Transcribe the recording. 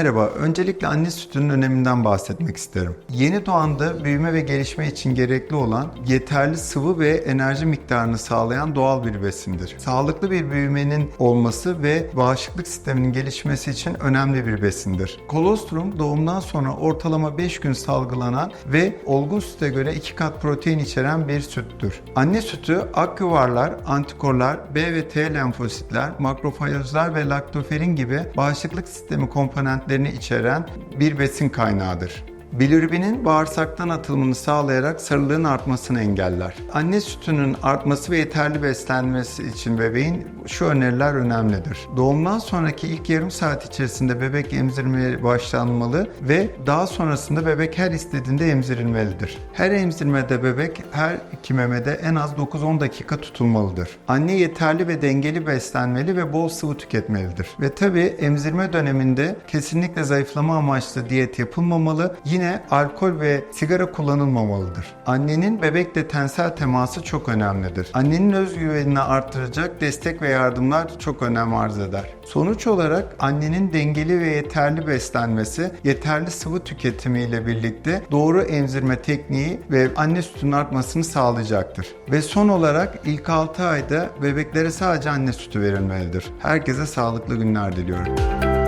Merhaba, öncelikle anne sütünün öneminden bahsetmek isterim. Yeni doğanda büyüme ve gelişme için gerekli olan yeterli sıvı ve enerji miktarını sağlayan doğal bir besindir. Sağlıklı bir büyümenin olması ve bağışıklık sisteminin gelişmesi için önemli bir besindir. Kolostrum doğumdan sonra ortalama 5 gün salgılanan ve olgun süte göre 2 kat protein içeren bir süttür. Anne sütü ak yuvarlar, antikorlar, B ve T lenfositler, makrofajlar ve laktoferin gibi bağışıklık sistemi komponentlerini içeren bir besin kaynağıdır. Bilirubinin bağırsaktan atılımını sağlayarak sarılığın artmasını engeller. Anne sütünün artması ve yeterli beslenmesi için bebeğin şu öneriler önemlidir. Doğumdan sonraki ilk yarım saat içerisinde bebek emzirmeye başlanmalı ve daha sonrasında bebek her istediğinde emzirilmelidir. Her emzirmede bebek her iki memede en az 9-10 dakika tutulmalıdır. Anne yeterli ve dengeli beslenmeli ve bol sıvı tüketmelidir. Ve tabi emzirme döneminde kesinlikle zayıflama amaçlı diyet yapılmamalı. Yine alkol ve sigara kullanılmamalıdır. Annenin bebekle tensel teması çok önemlidir. Annenin özgüvenini arttıracak destek ve yardımlar çok önem arz eder. Sonuç olarak annenin dengeli ve yeterli beslenmesi, yeterli sıvı tüketimi ile birlikte doğru emzirme tekniği ve anne sütünün artmasını sağlayacaktır. Ve son olarak ilk 6 ayda bebeklere sadece anne sütü verilmelidir. Herkese sağlıklı günler diliyorum.